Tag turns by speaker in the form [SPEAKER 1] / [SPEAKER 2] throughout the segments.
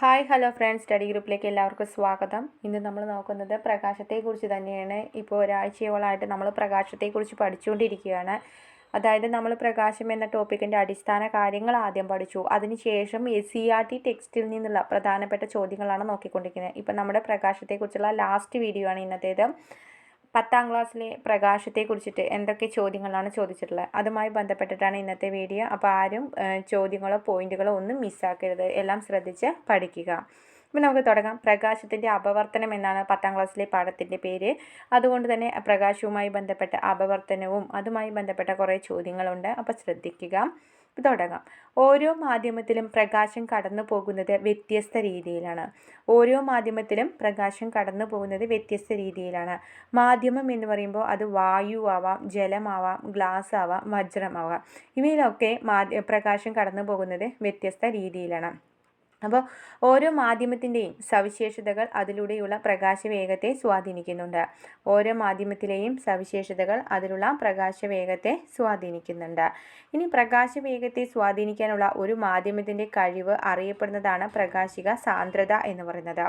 [SPEAKER 1] Hi hello friends. Study ഗ്രൂപ്പിലേക്ക് എല്ലാവർക്കും സ്വാഗതം. ഇന്ന് നമ്മൾ നോക്കുന്നത് പ്രകാശത്തെക്കുറിച്ച് തന്നെയാണ്. ഇപ്പോൾ ഒരാഴ്ചയോളമായിട്ട് നമ്മൾ പ്രകാശത്തെക്കുറിച്ച് പഠിച്ചുകൊണ്ടിരിക്കുകയാണ്. അതായത് നമ്മൾ പ്രകാശം എന്ന ടോപ്പിക്കിന്റെ അടിസ്ഥാന കാര്യങ്ങൾ ആദ്യം പഠിച്ചു. അതിനുശേഷം എസ് സി ആർ ടി ടെക്സ്റ്റിൽ നിന്നുള്ള പ്രധാനപ്പെട്ട ചോദ്യങ്ങളാണ് നോക്കിക്കൊണ്ടിരിക്കുന്നത്. ഇപ്പം നമ്മുടെ പ്രകാശത്തെക്കുറിച്ചുള്ള ലാസ്റ്റ് വീഡിയോ ആണ് ഇന്നത്തേത്. പത്താം ക്ലാസ്സിലെ പ്രകാശത്തെ കുറിച്ചിട്ട് എന്തൊക്കെ ചോദ്യങ്ങളാണ് ചോദിച്ചിട്ടുള്ളത്? അതുമായി ബന്ധപ്പെട്ടിട്ടാണ് ഇന്നത്തെ വീഡിയോ. അപ്പോൾ ആരും ചോദ്യങ്ങളോ പോയിന്റുകളോ ഒന്നും മിസ്സാക്കരുത്. എല്ലാം ശ്രദ്ധിച്ച് പഠിക്കുക. അപ്പോൾ നമുക്ക് തുടങ്ങാം. പ്രകാശത്തിന്റെ അപവർത്തനം എന്നാണ് പത്താം ക്ലാസ്സിലെ പാഠത്തിന്റെ പേര്. അതുകൊണ്ട് തന്നെ പ്രകാശവുമായി ബന്ധപ്പെട്ട അപവർത്തനവും അതുമായി ബന്ധപ്പെട്ട കുറേ ചോദ്യങ്ങളുണ്ട്. അപ്പോൾ ശ്രദ്ധിക്കുക. തുടങ്ങാം. ഓരോ മാധ്യമത്തിലും പ്രകാശം കടന്നു പോകുന്നത് വ്യത്യസ്ത രീതിയിലാണ്. ഓരോ മാധ്യമത്തിലും പ്രകാശം കടന്നു പോകുന്നത് വ്യത്യസ്ത രീതിയിലാണ്. മാധ്യമം എന്ന് പറയുമ്പോൾ അത് വായു ആവാം ജലമാവാം ഗ്ലാസ് ആവാം വജ്രമാവാം ഇവയിലൊക്കെ മാധ്യ പ്രകാശം കടന്നു പോകുന്നത് വ്യത്യസ്ത രീതിയിലാണ്. അപ്പോൾ ഓരോ മാധ്യമത്തിന്റെയും സവിശേഷതകൾ അതിലൂടെയുള്ള പ്രകാശവേഗത്തെ സ്വാധീനിക്കുന്നുണ്ട്. ഓരോ മാധ്യമത്തിലെയും സവിശേഷതകൾ അതിലുള്ള പ്രകാശവേഗത്തെ സ്വാധീനിക്കുന്നുണ്ട്. ഇനി പ്രകാശവേഗത്തെ സ്വാധീനിക്കാനുള്ള ഒരു മാധ്യമത്തിന്റെ കഴിവ് അറിയപ്പെടുന്നതാണ് പ്രകാശിക സാന്ദ്രത എന്ന് പറയുന്നത്.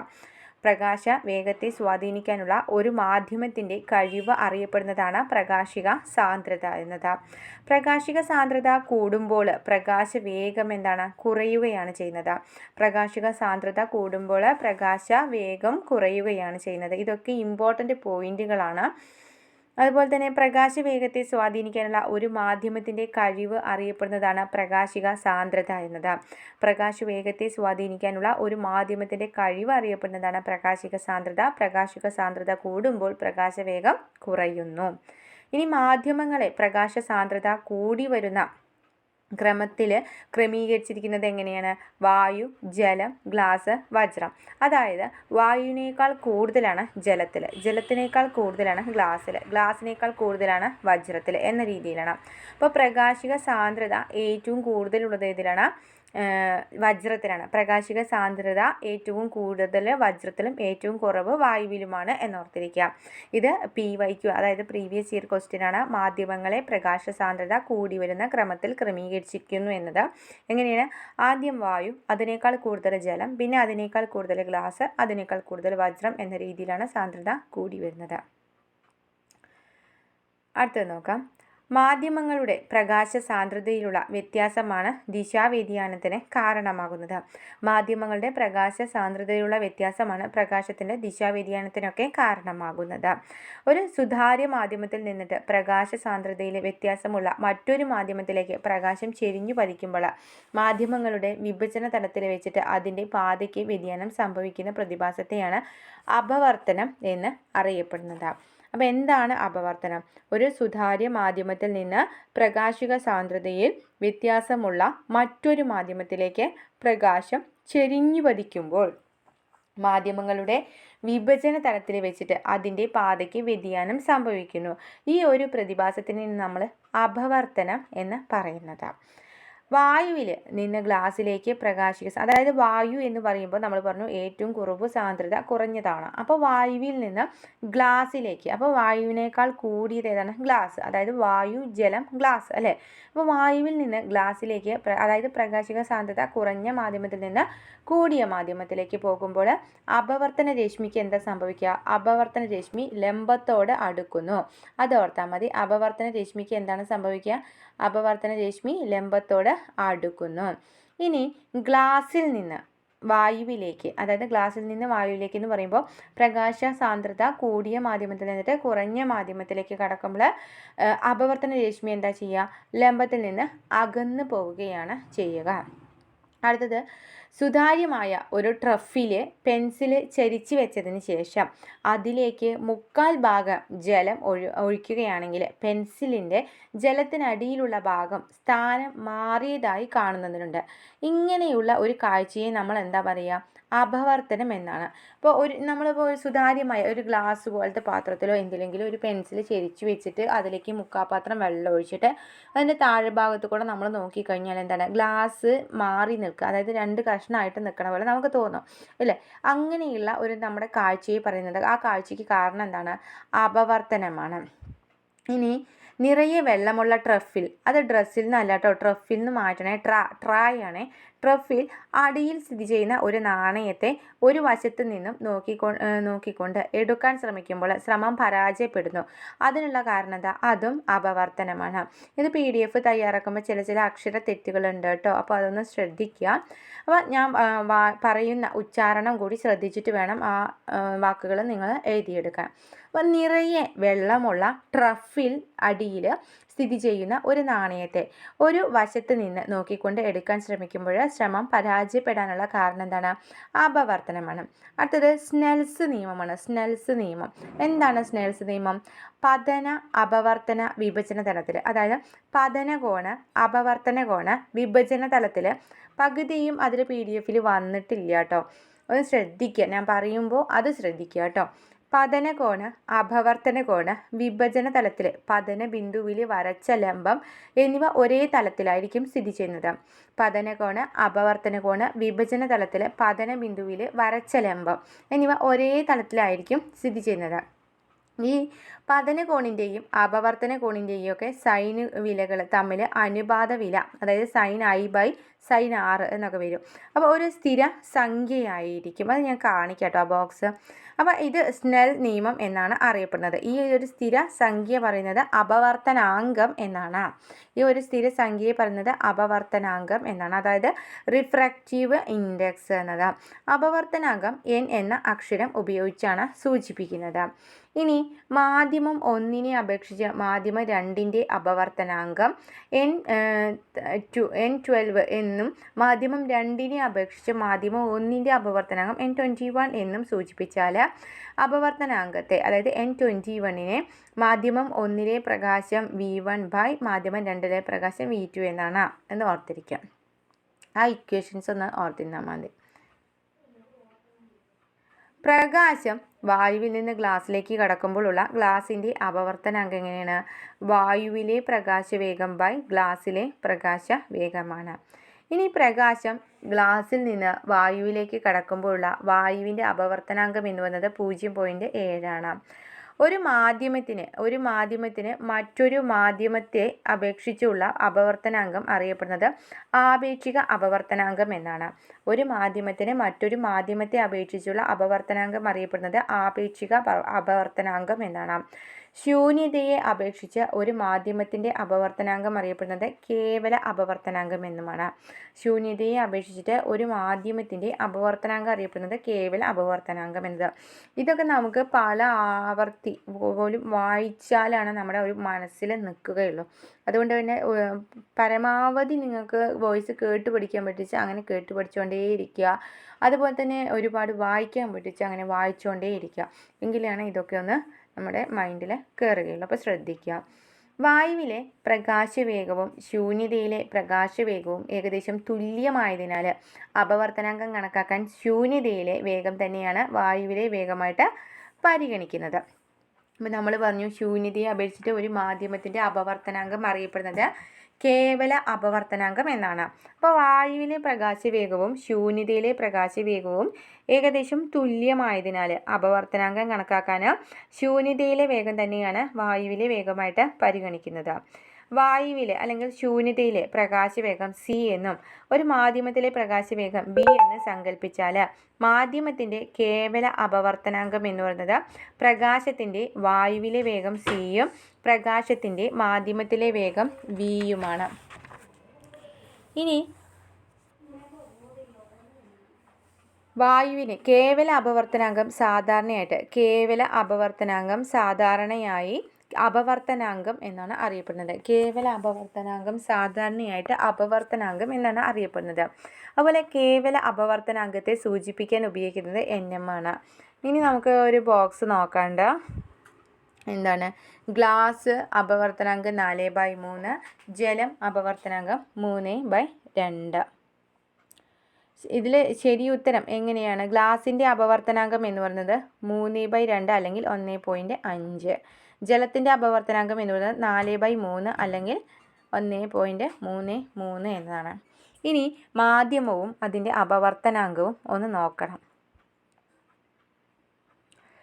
[SPEAKER 1] പ്രകാശ വേഗത്തെ സ്വാധീനിക്കാനുള്ള ഒരു മാധ്യമത്തിന്റെ കഴിവ് അറിയപ്പെടുന്നതാണ് പ്രകാശിക സാന്ദ്രത എന്നത്. പ്രകാശിക സാന്ദ്രത കൂടുമ്പോൾ പ്രകാശ വേഗം എന്താണ്? കുറയുകയാണ് ചെയ്യുന്നത്. പ്രകാശിക സാന്ദ്രത കൂടുമ്പോൾ പ്രകാശ വേഗം കുറയുകയാണ് ചെയ്യുന്നത്. ഇതൊക്കെ ഇമ്പോർട്ടന്റ് പോയിന്റുകളാണ് അതുപോലെ തന്നെ പ്രകാശ വേഗത്തെ സ്വാധീനിക്കാനുള്ള ഒരു മാധ്യമത്തിന്റെ കഴിവ് അറിയപ്പെടുന്നതാണ് പ്രകാശിക സാന്ദ്രത എന്നത്. പ്രകാശ വേഗത്തെ സ്വാധീനിക്കാനുള്ള ഒരു മാധ്യമത്തിന്റെ കഴിവ് അറിയപ്പെടുന്നതാണ് പ്രകാശിക സാന്ദ്രത. പ്രകാശിക സാന്ദ്രത കൂടുമ്പോൾ പ്രകാശവേഗം കുറയുന്നു. ഇനി മാധ്യമങ്ങളെ പ്രകാശ സാന്ദ്രത കൂടി വരുന്ന ക്രമത്തിൽ ക്രമീകരിച്ചിരിക്കുന്നത് എങ്ങനെയാണ്? വായു ജലം ഗ്ലാസ് വജ്രം. അതായത് വായുവിനേക്കാൾ കൂടുതലാണ് ജലത്തിൽ ജലത്തിനേക്കാൾ കൂടുതലാണ് ഗ്ലാസ്സിൽ ഗ്ലാസ്സിനേക്കാൾ കൂടുതലാണ് വജ്രത്തിൽ എന്ന രീതിയിലാണ്. അപ്പോൾ പ്രകാശിക സാന്ദ്രത ഏറ്റവും കൂടുതലുള്ളത് ഏതിലാണ്? വജ്രത്തിലാണ്. പ്രകാശിക സാന്ദ്രത ഏറ്റവും കൂടുതൽ വജ്രത്തിലും ഏറ്റവും കുറവ് വായുവിലുമാണ് എന്നോർത്തിരിക്കുക. ഇത് പി വൈക്കു അതായത് പ്രീവിയസ് ഇയർ ക്വസ്റ്റ്യൻ ആണ്. മാധ്യമങ്ങളെ പ്രകാശ സാന്ദ്രത കൂടി വരുന്ന ക്രമത്തിൽ ക്രമീകരിച്ചിരിക്കുന്നു എന്നത്. എങ്ങനെയാണ്? ആദ്യം വായു അതിനേക്കാൾ കൂടുതൽ ജലം പിന്നെ അതിനേക്കാൾ കൂടുതൽ ഗ്ലാസ് അതിനേക്കാൾ കൂടുതൽ വജ്രം എന്ന രീതിയിലാണ് സാന്ദ്രത കൂടി വരുന്നത്. അടുത്തത് നോക്കാം. മാധ്യമങ്ങളുടെ പ്രകാശ സാന്ദ്രതയിലുള്ള വ്യത്യാസമാണ് ദിശാവ്യതിയാനത്തിന് കാരണമാകുന്നത്. മാധ്യമങ്ങളുടെ പ്രകാശ സാന്ദ്രതയിലുള്ള വ്യത്യാസമാണ് പ്രകാശത്തിന്റെ ദിശാവ്യതിയാനത്തിനൊക്കെ കാരണമാകുന്നത്. ഒരു സുതാര്യ മാധ്യമത്തിൽ നിന്നിട്ട് പ്രകാശ സാന്ദ്രതയിലെ വ്യത്യാസമുള്ള മറ്റൊരു മാധ്യമത്തിലേക്ക് പ്രകാശം ചെരിഞ്ഞു പതിക്കുമ്പോൾ മാധ്യമങ്ങളുടെ വിഭജന തലത്തിൽ വെച്ചിട്ട് അതിന്റെ പാതയ്ക്ക് വ്യതിയാനം സംഭവിക്കുന്ന പ്രതിഭാസത്തെയാണ് അപവർത്തനം എന്ന് അറിയപ്പെടുന്നത്. അപ്പോൾ എന്താണ് അപവർത്തനം? ഒരു സുതാര്യ മാധ്യമത്തിൽ നിന്ന് പ്രകാശിക സാന്ദ്രതയിൽ വ്യത്യാസമുള്ള മറ്റൊരു മാധ്യമത്തിലേക്ക് പ്രകാശം ചെരിഞ്ഞു പതിക്കുമ്പോൾ മാധ്യമങ്ങളുടെ വിഭജന തലത്തിൽ വെച്ചിട്ട് അതിന്റെ പാതയ്ക്ക് വ്യതിയാനം സംഭവിക്കുന്നു. ഈ ഒരു പ്രതിഭാസത്തിന് നമ്മൾ അപവർത്തനം എന്ന് പറയുന്നത്. വായുവിൽ നിന്ന് ഗ്ലാസ്സിലേക്ക് പ്രകാശിക്കുക. അതായത് വായു എന്ന് പറയുമ്പോൾ നമ്മൾ പറഞ്ഞു ഏറ്റവും കുറവ് സാന്ദ്രത കുറഞ്ഞതാണ്. അപ്പോൾ വായുവിൽ നിന്ന് ഗ്ലാസ്സിലേക്ക് അപ്പോൾ വായുവിനേക്കാൾ കൂടിയത് ഏതാണ്? ഗ്ലാസ്. അതായത് വായു ജലം ഗ്ലാസ് അല്ലേ? അപ്പോൾ വായുവിൽ നിന്ന് ഗ്ലാസ്സിലേക്ക് അതായത് പ്രകാശിക സാന്ദ്രത കുറഞ്ഞ മാധ്യമത്തിൽ നിന്ന് കൂടിയ മാധ്യമത്തിലേക്ക് പോകുമ്പോൾ അപവർത്തന രശ്മിക്ക് എന്താ സംഭവിക്കുക? അപവർത്തന രശ്മി ലംബത്തോട് അടുക്കുന്നു. അത് ഓർത്താൽ മതി അപവർത്തന രശ്മിക്ക് എന്താണ് സംഭവിക്കുക? അപവർത്തന രശ്മി ലംബത്തോട് അടുക്കുന്നു. ഇനി ഗ്ലാസിൽ നിന്ന് വായുവിലേക്ക് അതായത് ഗ്ലാസിൽ നിന്ന് വായുവിലേക്ക് എന്ന് പറയുമ്പോൾ പ്രകാശ സാന്ദ്രത കൂടിയ മാധ്യമത്തിൽ നിന്നിട്ട് കുറഞ്ഞ മാധ്യമത്തിലേക്ക് കടക്കുമ്പോൾ അപവർത്തന രശ്മി എന്താ ചെയ്യുക? ലംബത്തിൽ നിന്ന് അകന്നു പോവുകയാണ് ചെയ്യുക. അടുത്തത് സുതാര്യമായ ഒരു ട്രഫിൽ പെൻസിൽ ചരിച്ചു വെച്ചതിന് ശേഷം അതിലേക്ക് മുക്കാൽ ഭാഗം ജലം ഒഴി ഒഴിക്കുകയാണെങ്കിൽ പെൻസിലിന്റെ ജലത്തിനടിയിലുള്ള ഭാഗം സ്ഥാനം മാറിയതായി കാണുന്നതിനുണ്ട്. ഇങ്ങനെയുള്ള ഒരു കാഴ്ചയെ നമ്മൾ എന്താ പറയുക അപവർത്തനം എന്നാണ്. അപ്പോൾ ഒരു നമ്മളിപ്പോൾ ഒരു സുതാര്യമായ ഒരു ഗ്ലാസ് പോലത്തെ പാത്രത്തിലോ എന്തിലെങ്കിലും ഒരു പെൻസിൽ ചെരിച്ച് വെച്ചിട്ട് അതിലേക്ക് മുക്കാപാത്രം വെള്ളം ഒഴിച്ചിട്ട് അതിന്റെ താഴെ ഭാഗത്ത് കൂടെ നമ്മൾ നോക്കിക്കഴിഞ്ഞാൽ എന്താണ്? ഗ്ലാസ് മാറി നിൽക്കുക. അതായത് രണ്ട് കഷ്ണമായിട്ട് നിൽക്കണ പോലെ നമുക്ക് തോന്നും. അല്ലേ? അങ്ങനെയുള്ള ഒരു നമ്മുടെ കാഴ്ചയെ പറയുന്നത് ആ കാഴ്ചയ്ക്ക് കാരണം എന്താണ്? അപവർത്തനമാണ് ഇനി നിറയെ വെള്ളമുള്ള ട്രഫിൽ. അത് ഡ്രസ്സിൽ നിന്നല്ല കേട്ടോ. ട്രഫിൽ നിന്ന് മാറ്റണേ. ട്രാ ട്രായ് ആണേ ട്രഫിൽ അടിയിൽ സ്ഥിതി ചെയ്യുന്ന ഒരു നാണയത്തെ ഒരു വശത്ത് നിന്നും നോക്കിക്കൊ നോക്കിക്കൊണ്ട് എടുക്കാൻ ശ്രമിക്കുമ്പോൾ ശ്രമം പരാജയപ്പെടുന്നു. അതിനുള്ള കാരണം എന്താ അതും അപവർത്തനമാണ്. ഇത് പി ഡി എഫ് തയ്യാറാക്കുമ്പോൾ ചില ചില അക്ഷര തെറ്റുകളുണ്ട് കേട്ടോ. അപ്പോൾ അതൊന്ന് ശ്രദ്ധിക്കുക. അപ്പോൾ ഞാൻ പറയുന്ന ഉച്ചാരണം കൂടി ശ്രദ്ധിച്ചിട്ട് വേണം ആ വാക്കുകൾ നിങ്ങൾ എഴുതിയെടുക്കാൻ. അപ്പം നിറയെ വെള്ളമുള്ള ട്രഫിൽ അടിയിൽ സ്ഥിതി ചെയ്യുന്ന ഒരു നാണയത്തെ ഒരു വശത്ത് നിന്ന് നോക്കിക്കൊണ്ട് എടുക്കാൻ ശ്രമിക്കുമ്പോൾ ശ്രമം പരാജയപ്പെടാനുള്ള കാരണം എന്താണ്? അപവർത്തനമാണ് അടുത്തത് സ്നെൽസ് നിയമമാണ്. സ്നെൽസ് നിയമം. എന്താണ് സ്നെൽസ് നിയമം? പതന അപവർത്തന വിഭജന തലത്തിൽ അതായത് പതന കോണ് അപവർത്തന കോണ് വിഭജന തലത്തിൽ പകുതിയും അതിൽ പി ഡി എഫിൽ വന്നിട്ടില്ല കേട്ടോ. ഒന്ന് ശ്രദ്ധിക്കുക ഞാൻ പറയുമ്പോൾ അത് ശ്രദ്ധിക്കുക കേട്ടോ. പതന അപവർത്തനകോണ് അപവർത്തന കോണ് വിഭജന തലത്തിൽ പതന ബിന്ദുവിൽ വരച്ച ലംബം എന്നിവ ഒരേ തലത്തിലായിരിക്കും സ്ഥിതി ചെയ്യുന്നത്. പതനകോണ് അപവർത്തനകോണ് അപവർത്തന കോണ് വിഭജന തലത്തിൽ പതന ബിന്ദുവിൽ വരച്ച ലംബം എന്നിവ ഒരേ തലത്തിലായിരിക്കും സ്ഥിതി ചെയ്യുന്നത്. ഈ പതന കോണിന്റെയും അപവർത്തന കോണിന്റെയും ഒക്കെ സൈൻ വിലകൾ തമ്മിൽ അനുപാത വില അതായത് സൈൻ ഐ ബൈ സൈൻ ആറ് എന്നൊക്കെ വരും. അപ്പോൾ ഒരു സ്ഥിര സംഖ്യയായിരിക്കും. അത് ഞാൻ കാണിക്കാം ആ ബോക്സ് അപ്പോൾ ഇത് സ്നെൽ നിയമം എന്നാണ് അറിയപ്പെടുന്നത്. ഈ ഒരു സ്ഥിര സംഖ്യ പറയുന്നത് അപവർത്തനാംഗം എന്നാണ്. ഈ ഒരു സ്ഥിര സംഖ്യയെ പറയുന്നത് അപവർത്തനാംഗം എന്നാണ്. അതായത് റിഫ്രാക്റ്റീവ് ഇൻഡെക്സ് എന്നത്. അപവർത്തനാംഗം എൻ എന്ന അക്ഷരം ഉപയോഗിച്ചാണ് സൂചിപ്പിക്കുന്നത്. ഇനി മാധ്യമം ഒന്നിനെ അപേക്ഷിച്ച് മാധ്യമം രണ്ടിന്റെ അപവർത്തനാംഗം എൻ ടു എൻ ട്വൽവ് എന്നും മാധ്യമം രണ്ടിനെ അപേക്ഷിച്ച് മാധ്യമം ഒന്നിന്റെ അപവർത്തനാംഗം എൻ ട്വന്റി വൺ എന്നും സൂചിപ്പിച്ചാൽ അപവർത്തനാംഗത്തെ അതായത് എൻ ട്വന്റി വണ്ണിനെ മാധ്യമം ഒന്നിലെ പ്രകാശം വി വൺ ബൈ മാധ്യമം രണ്ടിലെ പ്രകാശം വി ടു എന്നാണ് എന്ന് ഓർത്തിരിക്കാം. ആ ഇക്വേഷൻസ് ഒന്ന് ഓർത്തിരുന്നാൽ മതി. പ്രകാശം വായുവിൽ നിന്ന് ഗ്ലാസ്സിലേക്ക് കടക്കുമ്പോഴുള്ള ഗ്ലാസിന്റെ അപവർത്തനാങ്കം എങ്ങനെയാണ്? വായുവിലെ പ്രകാശവേഗം ബൈ ഗ്ലാസ്സിലെ പ്രകാശ വേഗമാണ് ഇനി പ്രകാശം ഗ്ലാസ്സിൽ നിന്ന് വായുവിലേക്ക് കടക്കുമ്പോഴുള്ള വായുവിന്റെ അപവർത്തനാങ്കം എന്ന് പറയുന്നത് പൂജ്യം പോയിന്റ് ഏഴാണ്. ഒരു മാധ്യമത്തിന് ഒരു മാധ്യമത്തിന് മറ്റൊരു മാധ്യമത്തെ അപേക്ഷിച്ചുള്ള അപവർത്തനാംഗം അറിയപ്പെടുന്നത് ആപേക്ഷിക അപവർത്തനാംഗം എന്നാണ്. ഒരു മാധ്യമത്തിന് മറ്റൊരു മാധ്യമത്തെ അപേക്ഷിച്ചുള്ള അപവർത്തനാംഗം അറിയപ്പെടുന്നത് ആപേക്ഷിക അപവർത്തനാംഗം എന്നാണ്. ശൂന്യതയെ അപേക്ഷിച്ച് ഒരു മാധ്യമത്തിന്റെ അപവർത്തനാംഗം അറിയപ്പെടുന്നത് കേവല അപവർത്തനാംഗം എന്നുമാണ്. ശൂന്യതയെ അപേക്ഷിച്ചിട്ട് ഒരു മാധ്യമത്തിന്റെ അപവർത്തനാംഗം അറിയപ്പെടുന്നത് കേവല അപവർത്തനാംഗം എന്നത്. ഇതൊക്കെ നമുക്ക് പല ആവർത്തി പോലും വായിച്ചാലാണ് നമ്മുടെ ഒരു മനസ്സിൽ നിൽക്കുകയുള്ളൂ. അതുകൊണ്ട് തന്നെ പരമാവധി നിങ്ങൾക്ക് വോയിസ് കേട്ട് പഠിക്കാൻ പറ്റിച്ച് അങ്ങനെ കേട്ട് പഠിച്ചുകൊണ്ടേയിരിക്കുക അതുപോലെ തന്നെ ഒരുപാട് വായിക്കാൻ പറ്റിച്ച് അങ്ങനെ വായിച്ചുകൊണ്ടേയിരിക്കുക. എങ്കിലാണ് ഇതൊക്കെ ഒന്ന് നമ്മുടെ മൈൻഡിൽ കയറുകയുള്ളൂ അപ്പോൾ ശ്രദ്ധിക്കുക. വായുവിലെ പ്രകാശവേഗവും ശൂന്യതയിലെ പ്രകാശവേഗവും ഏകദേശം തുല്യമായതിനാൽ അപവർത്തനാങ്കം കണക്കാക്കാൻ ശൂന്യതയിലെ വേഗം തന്നെയാണ് വായുവിലെ വേഗമായിട്ട് പരിഗണിക്കുന്നത്. അപ്പോൾ നമ്മൾ പറഞ്ഞു ശൂന്യതയെ അപേക്ഷിച്ചിട്ട് ഒരു മാധ്യമത്തിന്റെ അപവർത്തനാങ്കം അറിയപ്പെടുന്നത് കേവല അപവർത്തനാങ്കം എന്നാണ്. അപ്പോൾ വായുവിലെ പ്രകാശവേഗവും ശൂന്യതയിലെ പ്രകാശവേഗവും ഏകദേശം തുല്യമായതിനാൽ അപവർത്തനാങ്കം കണക്കാക്കാൻ ശൂന്യതയിലെ വേഗം തന്നെയാണ് വായുവിലെ വേഗമായിട്ട് പരിഗണിക്കുന്നത്. വായുവിലെ അല്ലെങ്കിൽ ശൂന്യതയിലെ പ്രകാശവേഗം സി എന്നും ഒരു മാധ്യമത്തിലെ പ്രകാശവേഗം ബി എന്ന് സങ്കല്പിച്ചാൽ മാധ്യമത്തിന്റെ കേവല അപവർത്തനാങ്കം എന്ന് പറയുന്നത് പ്രകാശത്തിന്റെ വായുവിലെ വേഗം സിയും പ്രകാശത്തിന്റെ മാധ്യമത്തിലെ വേഗം വിയുമാണ് ഇനി വായുവിന് കേവല അപവർത്തനാംഗം സാധാരണയായിട്ട് കേവല അപവർത്തനാംഗം സാധാരണയായി അപവർത്തനാംഗം എന്നാണ് അറിയപ്പെടുന്നത്. കേവല അപവർത്തനാംഗം സാധാരണയായിട്ട് അപവർത്തനാംഗം എന്നാണ് അറിയപ്പെടുന്നത്. അതുപോലെ കേവല അപവർത്തനാങ്കത്തെ സൂചിപ്പിക്കാൻ ഉപയോഗിക്കുന്നത് എൻ എം ആണ്. ഇനി നമുക്ക് ഒരു ബോക്സ് നോക്കാണ്ട് എന്താണ്? ഗ്ലാസ് അപവർത്തനാങ്കം നാല് ബൈ മൂന്ന് ജലം അപവർത്തനാങ്കം മൂന്ന് ബൈ രണ്ട്. ഇതിൽ ശരി ഉത്തരം എങ്ങനെയാണ്? ഗ്ലാസിന്റെ അപവർത്തനാങ്കം എന്ന് പറയുന്നത് മൂന്ന് ബൈ രണ്ട് അല്ലെങ്കിൽ ഒന്ന് പോയിന്റ് അഞ്ച്. ജലത്തിന്റെ അപവർത്തനാങ്കം എന്ന് പറയുന്നത് നാല് ബൈ മൂന്ന് അല്ലെങ്കിൽ ഒന്ന് പോയിന്റ് മൂന്ന് മൂന്ന് എന്നതാണ്. ഇനി മാധ്യമവും അതിന്റെ അപവർത്തനാങ്കവും ഒന്ന് നോക്കണം.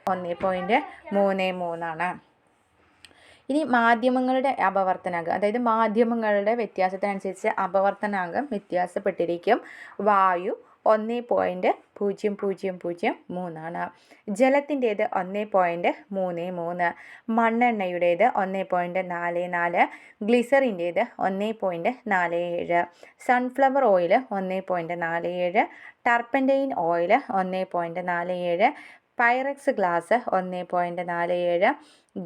[SPEAKER 1] ഒന്ന് പോയിന്റ് മൂന്ന് മൂന്നാണ്. ഇനി മാധ്യമങ്ങളുടെ അപവർത്തനാങ്കം അതായത് മാധ്യമങ്ങളുടെ വ്യത്യാസത്തിനനുസരിച്ച് അപവർത്തനാങ്കം വ്യത്യാസപ്പെട്ടിരിക്കും. വായു ഒന്ന് പോയിന്റ് പൂജ്യം പൂജ്യം പൂജ്യം മൂന്നാണ്. ജലത്തിന്റേത് ഒന്ന് പോയിന്റ് മൂന്ന് മൂന്ന്. മണ്ണെണ്ണയുടേത് ഒന്ന് പോയിന്റ് നാല് നാല്. ഗ്ലിസറിന്റേത് ഒന്ന് പോയിന്റ് നാല് ഏഴ്. സൺഫ്ലവർ ഓയിൽ ഒന്ന് പോയിന്റ് നാല് ഏഴ്. ടർപ്പന്റൈൻ ഓയിൽ ഒന്ന് പോയിന്റ് നാല് ഏഴ്. പൈറക്സ് ഗ്ലാസ് ഒന്ന് പോയിന്റ് നാല് ഏഴ്.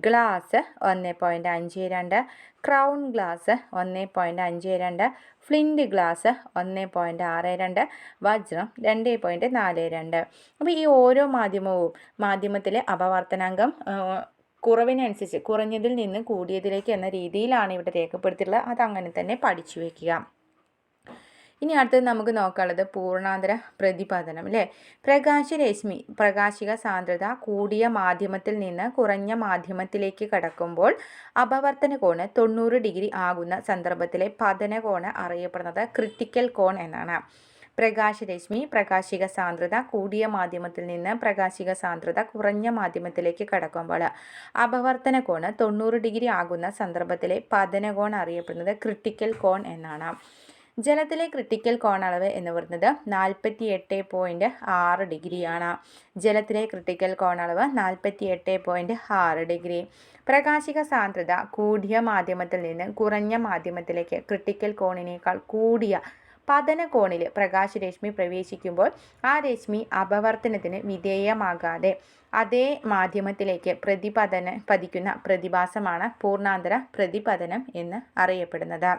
[SPEAKER 1] ഗ്ലാസ് ഒന്ന് പോയിന്റ് അഞ്ച് രണ്ട് ക്രൗൺ ഗ്ലാസ് ഒന്ന് പോയിന്റ് അഞ്ച് രണ്ട് ഫ്ലിന്റ് ഗ്ലാസ് ഒന്ന് പോയിന്റ് ആറ് രണ്ട് വജ്രം രണ്ട് പോയിന്റ് നാല് രണ്ട്. അപ്പോൾ ഈ ഓരോ മാധ്യമവും മാധ്യമത്തിലെ അപവർത്തനാങ്കം കുറവിനനുസരിച്ച് കുറഞ്ഞതിൽ നിന്ന് കൂടിയതിലേക്ക് എന്ന രീതിയിലാണ് ഇവിടെ രേഖപ്പെടുത്തിയിട്ടുള്ളത്. അതങ്ങനെ തന്നെ പഠിച്ചു വയ്ക്കുക ഇനി അടുത്തത് നമുക്ക് നോക്കാനുള്ളത് പൂർണാന്തര പ്രതിപാദനം അല്ലേ പ്രകാശരശ്മി പ്രകാശിക സാന്ദ്രത കൂടിയ മാധ്യമത്തിൽ നിന്ന് കുറഞ്ഞ മാധ്യമത്തിലേക്ക് കടക്കുമ്പോൾ അപവർത്തന കോണ് തൊണ്ണൂറ് ഡിഗ്രി ആകുന്ന സന്ദർഭത്തിലെ പതന കോണ് അറിയപ്പെടുന്നത് ക്രിട്ടിക്കൽ കോൺ എന്നാണ്. പ്രകാശരശ്മി പ്രകാശിക സാന്ദ്രത കൂടിയ മാധ്യമത്തിൽ നിന്ന് പ്രകാശിക സാന്ദ്രത കുറഞ്ഞ മാധ്യമത്തിലേക്ക് കടക്കുമ്പോൾ അപവർത്തന കോണ് തൊണ്ണൂറ് ഡിഗ്രി ആകുന്ന സന്ദർഭത്തിലെ പതന കോൺ അറിയപ്പെടുന്നത് ക്രിട്ടിക്കൽ കോൺ എന്നാണ്. ജലത്തിലെ ക്രിട്ടിക്കൽ കോണളവ് എന്ന് പറയുന്നത് നാൽപ്പത്തി എട്ട് പോയിന്റ് ആറ് ഡിഗ്രിയാണ് ജലത്തിലെ ക്രിട്ടിക്കൽ കോണളവ് നാൽപ്പത്തി എട്ട് പോയിന്റ് ആറ് ഡിഗ്രി പ്രകാശിക സാന്ദ്രത കൂടിയ മാധ്യമത്തിൽ നിന്ന് കുറഞ്ഞ മാധ്യമത്തിലേക്ക് ക്രിട്ടിക്കൽ കോണിനേക്കാൾ കൂടിയ പതന കോണിൽ പ്രകാശരശ്മി പ്രവേശിക്കുമ്പോൾ ആ രശ്മി അപവർത്തനത്തിന് വിധേയമാകാതെ അതേ മാധ്യമത്തിലേക്ക് പ്രതിപതന പതിക്കുന്ന പ്രതിഭാസമാണ് പൂർണാന്തര പ്രതിപതനം എന്ന് അറിയപ്പെടുന്നത്.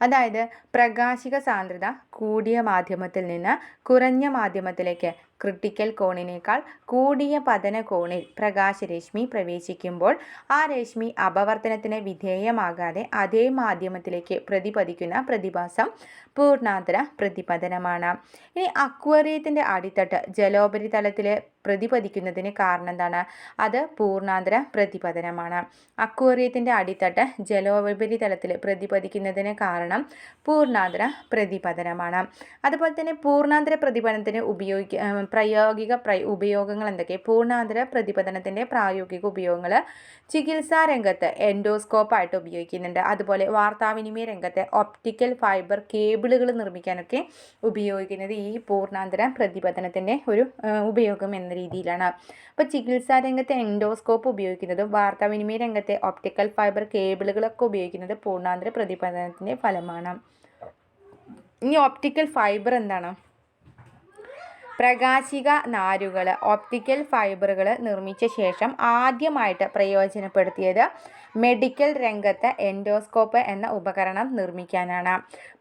[SPEAKER 1] അതായത് പ്രകാശിക സാന്ദ്രത കൂടിയ മാധ്യമത്തിൽ നിന്ന് കുറഞ്ഞ മാധ്യമത്തിലേക്ക് ക്രിട്ടിക്കൽ കോണിനേക്കാൾ കൂടിയ പതന കോണിൽ പ്രകാശരശ്മി പ്രവേശിക്കുമ്പോൾ ആ രശ്മി അപവർത്തനത്തിന് വിധേയമാകാതെ അതേ മാധ്യമത്തിലേക്ക് പ്രതിപതിക്കുന്ന പ്രതിഭാസം പൂർണാന്തര പ്രതിപതനമാണ്. ഇനി അക്വേറിയത്തിന്റെ അടിത്തട്ട് ജലോപരിതലത്തിൽ പ്രതിപതിക്കുന്നതിന് കാരണം എന്താണ്? അത് പൂർണാന്തര പ്രതിപതനമാണ്. അക്വേറിയത്തിന്റെ അടിത്തട്ട് ജലോപരിതലത്തിൽ പ്രതിപതിക്കുന്നതിന് കാരണം പൂർണാന്തര പ്രതിപതനമാണ്. അതുപോലെ തന്നെ പൂർണാന്തര പ്രതിപതനത്തിന് ഉപയോഗിക്ക പ്രായോഗിക പ്ര ഉപയോഗങ്ങൾ എന്തൊക്കെ? പൂർണാന്തര പ്രതിപതനത്തിന്റെ പ്രായോഗിക ഉപയോഗങ്ങൾ ചികിത്സാ രംഗത്ത് എൻഡോസ്കോപ്പായിട്ട് ഉപയോഗിക്കുന്നുണ്ട്. അതുപോലെ വാർത്താവിനിമയ രംഗത്ത് ഒപ്റ്റിക്കൽ ഫൈബർ കേബിളുകൾ നിർമ്മിക്കാനൊക്കെ ഉപയോഗിക്കുന്നത് ഈ പൂർണാന്തര പ്രതിപതനത്തിന്റെ ഒരു ഉപയോഗം എന്ന രീതിയിലാണ്. അപ്പോൾ ചികിത്സാ രംഗത്തെ എൻഡോസ്കോപ്പ് ഉപയോഗിക്കുന്നതും വാർത്താവിനിമയ രംഗത്തെ ഒപ്റ്റിക്കൽ ഫൈബർ കേബിളുകളൊക്കെ ഉപയോഗിക്കുന്നത് പൂർണാന്തര പ്രതിപതനത്തിന്റെ ഫലമാണ്. ഇനി ഓപ്റ്റിക്കൽ ഫൈബർ എന്താണ്? പ്രകാശിക നാരുകൾ ഓപ്റ്റിക്കൽ ഫൈബറുകൾ നിർമ്മിച്ച ശേഷം ആദ്യമായിട്ട് പ്രയോജനപ്പെടുത്തിയത് മെഡിക്കൽ രംഗത്ത് എൻഡോസ്കോപ്പ് എന്ന ഉപകരണം നിർമ്മിക്കാനാണ്.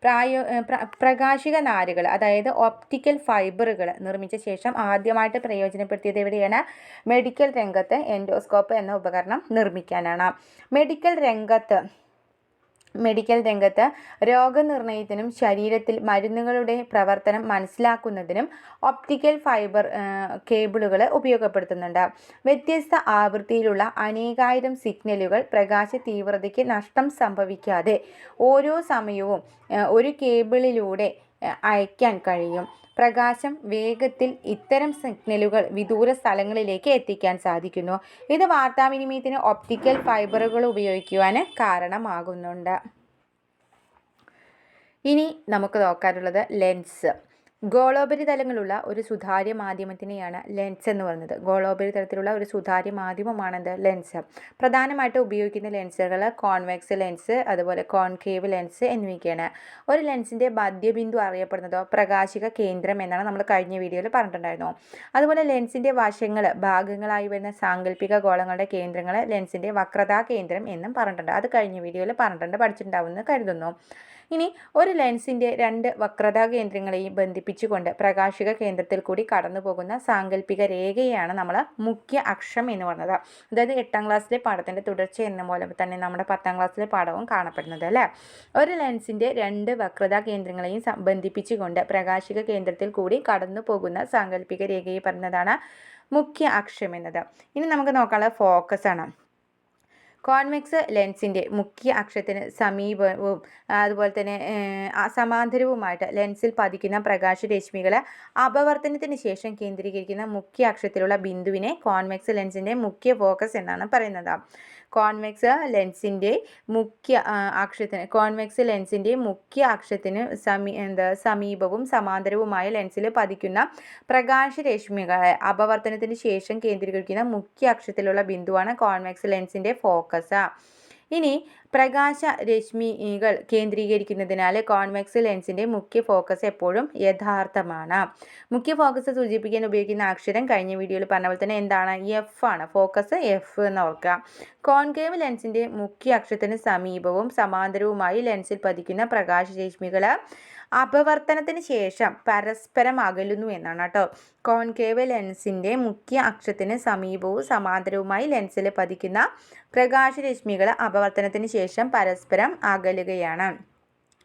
[SPEAKER 1] പ്രായോ പ്രകാശിക നാരുകൾ അതായത് ഓപ്റ്റിക്കൽ ഫൈബറുകൾ നിർമ്മിച്ച ശേഷം ആദ്യമായിട്ട് പ്രയോജനപ്പെടുത്തിയത് എവിടെയാണ്? മെഡിക്കൽ രംഗത്ത് എൻഡോസ്കോപ്പ് എന്ന ഉപകരണം നിർമ്മിക്കാനാണ്. മെഡിക്കൽ രംഗത്ത് മെഡിക്കൽ രംഗത്ത് രോഗനിർണയത്തിനും ശരീരത്തിൽ മരുന്നുകളുടെ പ്രവർത്തനം മനസ്സിലാക്കുന്നതിനും ഒപ്റ്റിക്കൽ ഫൈബർ കേബിളുകൾ ഉപയോഗപ്പെടുത്തുന്നുണ്ട്. വ്യത്യസ്ത ആവൃത്തിയിലുള്ള അനേകായിരം സിഗ്നലുകൾ പ്രകാശ തീവ്രതയ്ക്ക് നഷ്ടം സംഭവിക്കാതെ ഓരോ സമയവും ഒരു കേബിളിലൂടെ അയക്കാൻ കഴിയും. പ്രകാശം വേഗത്തിൽ ഇത്തരം സിഗ്നലുകൾ വിദൂര സ്ഥലങ്ങളിലേക്ക് എത്തിക്കാൻ സാധിക്കുന്നു. ഇത് വാർത്താവിനിമയത്തിന് ഒപ്റ്റിക്കൽ ഫൈബറുകൾ ഉപയോഗിക്കുവാൻ കാരണമാകുന്നുണ്ട്. ഇനി നമുക്ക് നോക്കാനുള്ളത് ലെൻസ് ഗോളോപരിതലങ്ങളുള്ള ഒരു സുതാര്യ മാധ്യമത്തിനെയാണ് ലെൻസ് എന്ന് പറയുന്നത്. ഗോളോപരിതലത്തിലുള്ള ഒരു സുതാര്യ മാധ്യമമാണെന്ത് ലെൻസ്. പ്രധാനമായിട്ട് ഉപയോഗിക്കുന്ന ലെൻസുകൾ കോൺവെക്സ് ലെൻസ് അതുപോലെ കോൺകേവ് ലെൻസ് എന്നിവയൊക്കെയാണ്. ഒരു ലെൻസിന്റെ മധ്യബിന്ദു അറിയപ്പെടുന്നതോ പ്രകാശിക കേന്ദ്രം എന്നാണ് നമ്മൾ കഴിഞ്ഞ വീഡിയോയിൽ പറഞ്ഞിട്ടുണ്ടായിരുന്നു. അതുപോലെ ലെൻസിന്റെ വശങ്ങൾ ഭാഗങ്ങളായി വരുന്ന സാങ്കല്പിക ഗോളങ്ങളുടെ കേന്ദ്രങ്ങൾ ലെൻസിന്റെ വക്രതാ കേന്ദ്രം എന്നും പറഞ്ഞിട്ടുണ്ട്. അത് കഴിഞ്ഞ വീഡിയോയിൽ പറഞ്ഞിട്ടുണ്ട് പഠിച്ചിട്ടുണ്ടാവുമെന്ന് കരുതുന്നു. ഇനി ഒരു ലെൻസിന്റെ രണ്ട് വക്രതാ കേന്ദ്രങ്ങളെയും ബന്ധിപ്പിച്ചുകൊണ്ട് പ്രകാശിക കേന്ദ്രത്തിൽ കൂടി കടന്നു പോകുന്ന സാങ്കല്പിക രേഖയാണ് നമ്മൾ മുഖ്യ അക്ഷം എന്ന് പറയുന്നത്. അതായത് എട്ടാം ക്ലാസ്സിലെ പാഠത്തിന്റെ തുടർച്ച എന്ന പോലെ തന്നെ നമ്മുടെ പത്താം ക്ലാസ്സിലെ പാഠവും കാണപ്പെടുന്നത് അല്ലേ? ഒരു ലെൻസിന്റെ രണ്ട് വക്രതാ കേന്ദ്രങ്ങളെയും ബന്ധിപ്പിച്ചുകൊണ്ട് പ്രകാശിക കേന്ദ്രത്തിൽ കൂടി കടന്നു പോകുന്ന സാങ്കല്പിക രേഖയെ പറഞ്ഞതാണ് മുഖ്യ അക്ഷം എന്നത്. ഇനി നമുക്ക് നോക്കാനുള്ള ഫോക്കസ് ആണ്. കോൺവെക്സ് ലെൻസിന്റെ മുഖ്യ അക്ഷത്തിന് സമീപവും അതുപോലെ തന്നെ സമാന്തരവുമായിട്ട് ലെൻസിൽ പതിക്കുന്ന പ്രകാശരശ്മികൾ അപവർത്തനത്തിന് ശേഷം കേന്ദ്രീകരിക്കുന്ന മുഖ്യ അക്ഷത്തിലുള്ള ബിന്ദുവിനെ കോൺവെക്സ് ലെൻസിന്റെ മുഖ്യ ഫോക്കസ് എന്നാണ് പറയുന്നത്. കോൺവെക്സ് ലെൻസിന്റെ മുഖ്യ അക്ഷത്തിന് കോൺവെക്സ് ലെൻസിന്റെ മുഖ്യ അക്ഷത്തിന് സമീ എന്താ സമീപവും സമാന്തരവുമായ ലെൻസിൽ പതിക്കുന്ന പ്രകാശരശ്മികളെ അപവർത്തനത്തിന് ശേഷം കേന്ദ്രീകരിക്കുന്ന മുഖ്യ അക്ഷത്തിലുള്ള ബിന്ദുവാണ് കോൺവെക്സ് ലെൻസിന്റെ ഫോക്കസ്. ഇനി പ്രകാശ രശ്മികൾ കേന്ദ്രീകരിക്കുന്നതിനാൽ കോൺവെക്സ് ലെൻസിന്റെ മുഖ്യ ഫോക്കസ് എപ്പോഴും യഥാർത്ഥമാണ്. മുഖ്യ ഫോക്കസ് സൂചിപ്പിക്കാൻ ഉപയോഗിക്കുന്ന അക്ഷരം കഴിഞ്ഞ വീഡിയോയിൽ പറഞ്ഞ പോലെ തന്നെ എന്താണ്? എഫ് ആണ്. ഫോക്കസ് എഫ് എന്ന് ഓർക്കുക. കോൺകേവ് ലെൻസിന്റെ മുഖ്യ അക്ഷത്തിന് സമീപവും സമാന്തരവുമായി ലെൻസിൽ പതിക്കുന്ന പ്രകാശരശ്മികൾ അപവർത്തനത്തിന് ശേഷം പരസ്പരം അകലുന്നു എന്നാണ് കേട്ടോ. കോൺകേവ് ലെൻസിന്റെ മുഖ്യ അക്ഷത്തിന് സമീപവും സമാന്തരവുമായി ലെൻസിൽ പതിക്കുന്ന പ്രകാശരശ്മികൾ അപവർത്തനത്തിന് ശേഷം പരസ്പരം അകലുകയാണ്.